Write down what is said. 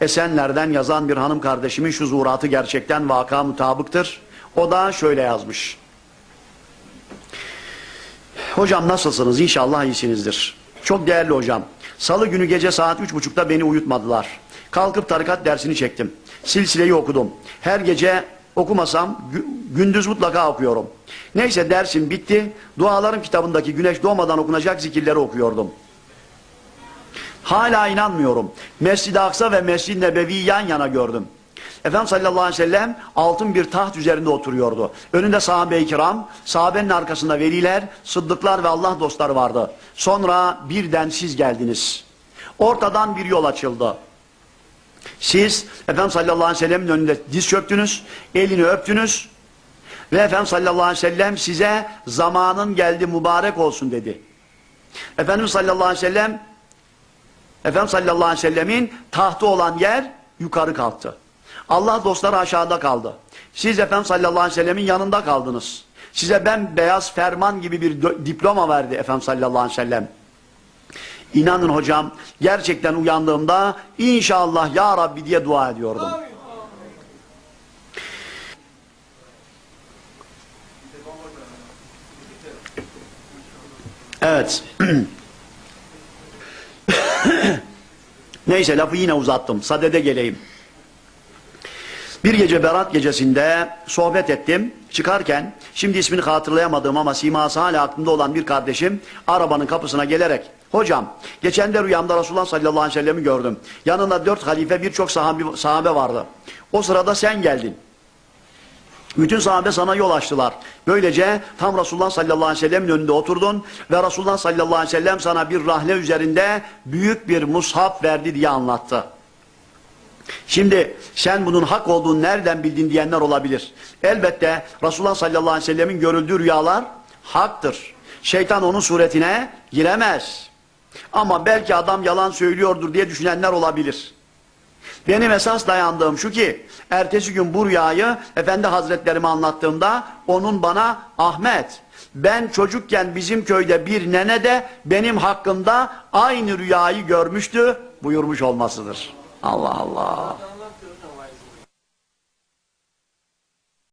Esenler'den yazan bir hanım kardeşimin şu zuhuratı gerçekten vaka mutabıktır. O da şöyle yazmış. Hocam nasılsınız? İnşallah iyisinizdir. Çok değerli hocam. Salı günü gece saat üç buçukta beni uyutmadılar. Kalkıp tarikat dersini çektim. Silsileyi okudum. Her gece okumasam gü- gündüz mutlaka okuyorum. Neyse dersim bitti. Dualarım kitabındaki güneş doğmadan okunacak zikirleri okuyordum. Hala inanmıyorum. Mescid-i Aksa ve Mescid-i Nebevi'yi yan yana gördüm. Efendimiz sallallahu aleyhi ve sellem altın bir taht üzerinde oturuyordu. Önünde sahabe-i kiram, sahabenin arkasında veliler, sıddıklar ve Allah dostları vardı. Sonra birden siz geldiniz. Ortadan bir yol açıldı. Siz Efendimiz sallallahu aleyhi ve sellemin önünde diz çöktünüz, elini öptünüz ve Efendimiz sallallahu aleyhi ve sellem size zamanın geldi mübarek olsun dedi. Efendimiz sallallahu aleyhi ve sellem Efendimiz sallallahu aleyhi ve sellemin tahtı olan yer yukarı kalktı. Allah dostları aşağıda kaldı. Siz Efendimiz sallallahu aleyhi ve sellemin yanında kaldınız. Size ben beyaz ferman gibi bir diploma verdi Efendimiz sallallahu aleyhi ve sellem. İnanın hocam gerçekten uyandığımda inşallah ya Rabbi diye dua ediyordum. Evet. Neyse lafı yine uzattım. Sadede geleyim. Bir gece Berat gecesinde sohbet ettim. Çıkarken şimdi ismini hatırlayamadığım ama siması hala aklımda olan bir kardeşim arabanın kapısına gelerek Hocam geçen de rüyamda Resulullah sallallahu aleyhi ve sellem'i gördüm. Yanında dört halife birçok sahabe, sahabe vardı. O sırada sen geldin. Bütün sahabe sana yol açtılar. Böylece tam Resulullah sallallahu aleyhi ve sellemin önünde oturdun ve Resulullah sallallahu aleyhi ve sellem sana bir rahle üzerinde büyük bir mushaf verdi diye anlattı. Şimdi sen bunun hak olduğunu nereden bildin diyenler olabilir. Elbette Resulullah sallallahu aleyhi ve sellemin görüldüğü rüyalar haktır. Şeytan onun suretine giremez. Ama belki adam yalan söylüyordur diye düşünenler olabilir. Benim esas dayandığım şu ki ertesi gün bu rüyayı Efendi Hazretlerime anlattığımda onun bana Ahmet ben çocukken bizim köyde bir nene de benim hakkımda aynı rüyayı görmüştü buyurmuş olmasıdır. Allah Allah.